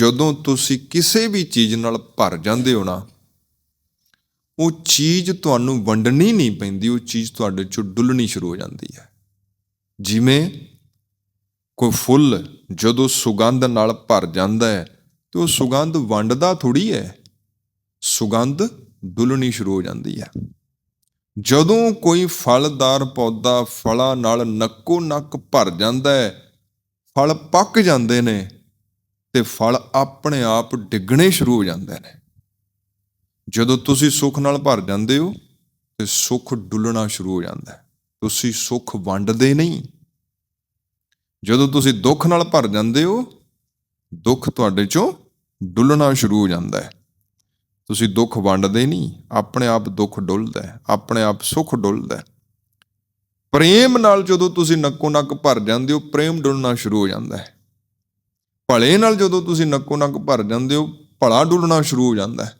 ਜਦੋਂ ਤੁਸੀਂ ਕਿਸੇ ਵੀ ਚੀਜ਼ ਨਾਲ ਭਰ ਜਾਂਦੇ ਹੋ ਨਾ, ਉਹ ਚੀਜ਼ ਤੁਹਾਨੂੰ ਵੰਡਣੀ ਨਹੀਂ ਪੈਂਦੀ, ਉਹ ਚੀਜ਼ ਤੁਹਾਡੇ ਚੋਂ ਡੁੱਲਣੀ ਸ਼ੁਰੂ ਹੋ ਜਾਂਦੀ ਹੈ। ਜਿਵੇਂ ਕੋਈ ਫੁੱਲ ਜਦੋਂ ਸੁਗੰਧ ਨਾਲ ਭਰ ਜਾਂਦਾ ਹੈ, ਤੇ ਉਹ ਸੁਗੰਧ ਵੰਡਦਾ ਥੋੜੀ ਹੈ, ਸੁਗੰਧ ਡੁੱਲਣੀ ਸ਼ੁਰੂ ਹੋ ਜਾਂਦੀ ਹੈ। ਜਦੋਂ ਕੋਈ ਫਲਦਾਰ ਪੌਦਾ ਫਲਾਂ ਨਾਲ ਨੱਕੋ ਨੱਕ ਭਰ ਜਾਂਦਾ ਹੈ, ਫਲ ਪੱਕ ਜਾਂਦੇ ਨੇ ਤੇ ਫਲ ਆਪਣੇ ਆਪ ਡਿੱਗਣੇ ਸ਼ੁਰੂ ਹੋ ਜਾਂਦੇ ਨੇ। ਜਦੋਂ ਤੁਸੀਂ ਸੁੱਖ ਨਾਲ ਭਰ ਜਾਂਦੇ ਹੋ, ਤੇ ਸੁੱਖ ਡੁੱਲਣਾ ਸ਼ੁਰੂ ਹੋ ਜਾਂਦਾ ਹੈ। ਤੁਸੀਂ ਸੁੱਖ ਵੰਡਦੇ ਨਹੀਂ। ਜਦੋਂ ਤੁਸੀਂ ਦੁੱਖ ਨਾਲ ਭਰ ਜਾਂਦੇ ਹੋ, ਦੁੱਖ ਤੁਹਾਡੇ ਚੋਂ ਡੁੱਲਣਾ ਸ਼ੁਰੂ ਹੋ ਜਾਂਦਾ ਹੈ। ਤੁਸੀਂ ਦੁੱਖ ਵੰਡਦੇ ਨਹੀਂ, ਆਪਣੇ ਆਪ ਦੁੱਖ ਡੁੱਲਦਾ ਹੈ, ਆਪਣੇ ਆਪ ਸੁੱਖ ਡੁੱਲਦਾ ਹੈ। ਪ੍ਰੇਮ ਨਾਲ ਜਦੋਂ ਤੁਸੀਂ ਨੱਕੋ ਨੱਕ ਭਰ ਜਾਂਦੇ ਹੋ, ਪ੍ਰੇਮ ਡੁੱਲਣਾ ਸ਼ੁਰੂ ਹੋ ਜਾਂਦਾ ਹੈ। ਭਲੇ ਨਾਲ ਜਦੋਂ ਤੁਸੀਂ ਨੱਕੋ ਨੱਕ ਭਰ ਜਾਂਦੇ ਹੋ, ਭਲਾ ਡੁੱਲਣਾ ਸ਼ੁਰੂ ਹੋ ਜਾਂਦਾ ਹੈ।